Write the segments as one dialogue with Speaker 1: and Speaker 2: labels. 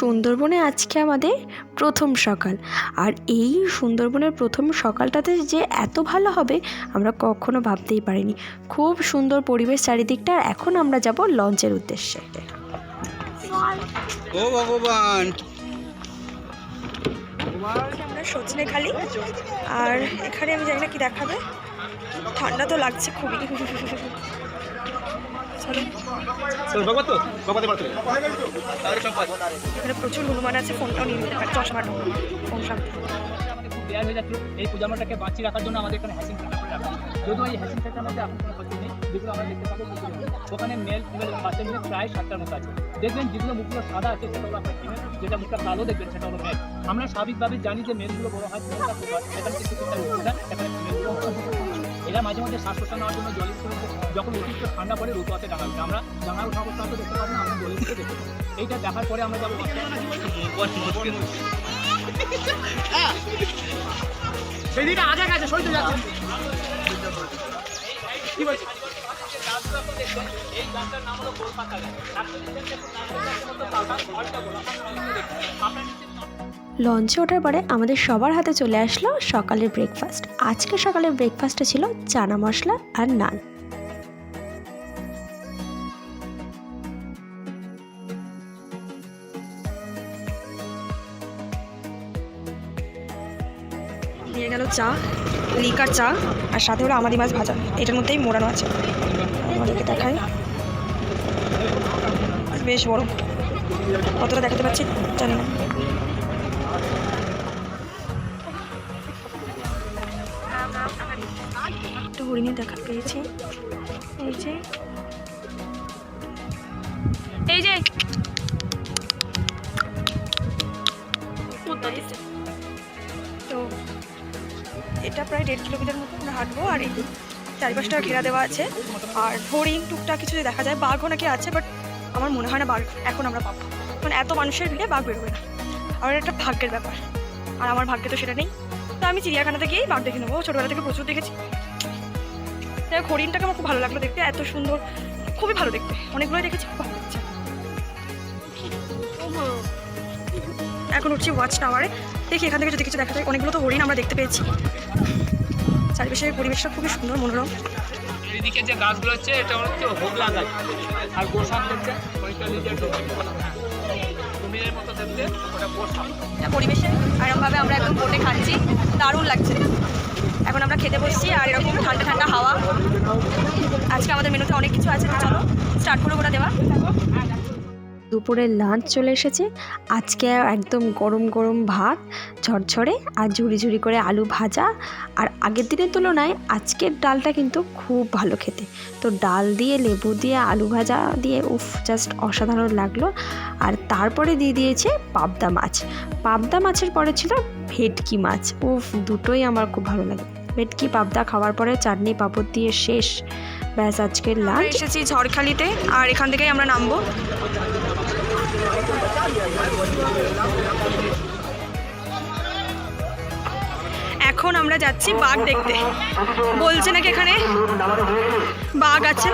Speaker 1: সুন্দরবনে আজকে আমাদের প্রথম সকাল। আর এই সুন্দরবনের প্রথম সকালটাতে যে এত ভালো হবে আমরা কখনো ভাবতেই পারিনি। খুব সুন্দর পরিবেশ চারিদিকটা আর এখন আমরা যাব লঞ্চের উদ্দেশ্যে।
Speaker 2: ও ভগবান!
Speaker 1: আমরা সজনে খালি আর এখানে আমি জানি না কি দেখাবে। ঠান্ডা তো লাগছে খুবই। এখানে প্রচুর হনুমান আছে ফোনটাও নিয়ে নিতে পারে। চশমাটাও ফোন সামনে
Speaker 3: হয়ে যাচ্ছে এই পূজামাটাকে বাঁচিয়ে রাখার জন্য আমাদের এখানে হ্যাসিং সেন্টার করে রাখা যদিও এই সেন্টার মধ্যে এখন কোনো ক্ষতি নেই যেগুলো আমরা দেখতে পাবো ওখানে মেল ফিমেল বাচ্চা মিলে প্রায় সাতটার মতো আছে। দেখবেন যেগুলো মুখগুলো সাদা আছে সেটা হলো আপনার ফিমেল যেটা মুখটা কালো দেখবেন সেটা হলো মেল আমরা স্বাভাবিকভাবে জানি যে মেলগুলো বড় হয় এখানে সেটা এখানে ফিমেলগুলো এরা মাঝে মাঝে শ্বাস প্রশ্বাস নেওয়ার জন্য জলের যখন অতিরিক্ত ঠান্ডা পড়ে রোদ আছে ডাঙা উঠে। আমরা ডাঙা ওঠা অবস্থা হয়তো দেখতে পাবো না আমরা জলের ভিতরে দেখতে পাবো এইটা দেখার পরে আমরা যাব সেদিকে আগে গেছে সইতে যাচ্ছে। কি বলছি? এই গাছটার নাম হলো গোলপাতা গাছ আপনার
Speaker 1: লঞ্চে ওঠার পরে আমাদের সবার হাতে চলে আসলো সকালের ব্রেকফাস্ট আজকে সকালের ব্রেকফাস্টে ছিল চানা মশলা আর নান। দিয়ে গেল চা, লিকার চা, আর সাথে হলো আমাদি মাছ ভাজা। এটার মধ্যেই মোড়ানো আছে। আমাদেরকে দেখাই। বেশ বড়। কতটা দেখাতে পাচ্ছি? জানি না। একটা হরিণী দেখা পেয়েছি। এই যে। এই যে। তো এটা প্রায় দেড় কিলোমিটার মতো আমরা হাঁটবো আর এই চারিপাশটা ঘেরা দেওয়া আছে। আর হরিণ টুকটাক কিছু দেখা যায়। বাঘও নাকি আছে বাট আমার মনে হয় না বাঘ এখন আমরা পাবো। মানে এত মানুষের ভিড়ে বাঘ বেরোবে না। আর এটা একটা ভাগ্যের ব্যাপার। আর আমার ভাগ্যে তো সেটা নেই। তো আমি চিড়িয়াখানাতে গিয়েই বাঘ দেখে নেব। ছোটোবেলা থেকে প্রচুর দেখেছি। যাই হরিণটাকে আমার খুব ভালো লাগল দেখতে এত সুন্দর খুবই ভালো দেখতে। অনেকগুলোই দেখেছি খুব ভালো লাগছে। এখন উঠছি ওয়াচ টাওয়ারে। দেখি এখান থেকে যদি কিছু দেখা যায় অনেকগুলো তো হরিণ আমরা দেখতে পেয়েছি। চারিপাশের পরিবেশটা খুবই সুন্দর মনোরম।
Speaker 3: এইদিকে যে গাছগুলো হচ্ছে এটা হচ্ছে হোগলা গাছ আর গোসাপ হচ্ছে
Speaker 1: পরিবেশে এরকমভাবে আমরা একদম বোটে খাচ্ছি। দারুণ লাগছে। এখন আমরা খেতে বসছি আর এরকম ঠান্ডা ঠান্ডা হাওয়া। আজকে আমাদের মেনুতে অনেক কিছু আছে চলো স্টার্ট করে ওটা দেওয়া। দুপুরের লাঞ্চ চলে এসেছে। আজকে একদম গরম গরম ভাত, ঝরঝরে আর ঝুড়ি ঝুড়ি করে আলু ভাজা। আর আগের দিনের তুলনায় আজকের ডালটা কিন্তু খুব ভালো খেতে। তো ডাল দিয়ে, লেবু দিয়ে, আলু ভাজা দিয়ে, উফ জাস্ট অসাধারণ লাগল। আর তারপরে দিয়ে দিয়েছে পাবদা মাছ। পাবদা মাছের পরে ছিল ভেটকি মাছ। উফ, দুটোই আমার খুব ভালো লাগে। ভেটকি, পাবদা খাওয়ার পরে চাটনি, পাঁপড় দিয়ে শেষ। ব্যাস আজকের লাঞ্চ এসেছি ঝড়খালিতে আর এখান থেকেই আমরা নামবো। এখন আমরা যাচ্ছি বাঘ দেখতে। বলছে নাকি এখানে? বাঘ আছে।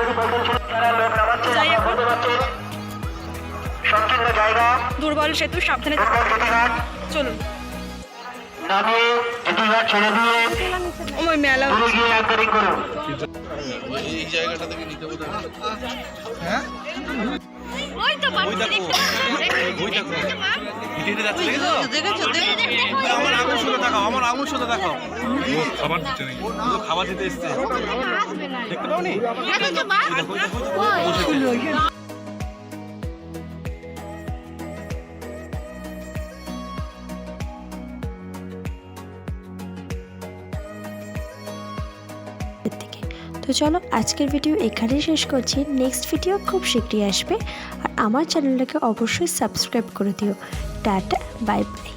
Speaker 1: দুর্বল সেতু সাবধানে চলুন।
Speaker 4: নামিয়ে দুটি ছেড়ে দিয়ে
Speaker 1: ওই মেলা
Speaker 4: দূরে গিয়ে অ্যাঙ্কারিং করুন
Speaker 2: ওই দেখো। ওই দেখো। হেঁটে হেঁটে যাচ্ছে দেখেছ? আমার আঙুল শুধু দেখাও আমার আঙুল খাবার দিতে নেই খাবার দিতে এসছে। দেখতে পাওনি?
Speaker 1: তো চলো আজকের ভিডিও এখানেই শেষ করছি। নেক্সট ভিডিও খুব শীঘ্রই আসবে। আর আমার চ্যানেলটাকে অবশ্যই সাবস্ক্রাইব করে দিও। Tata bye bye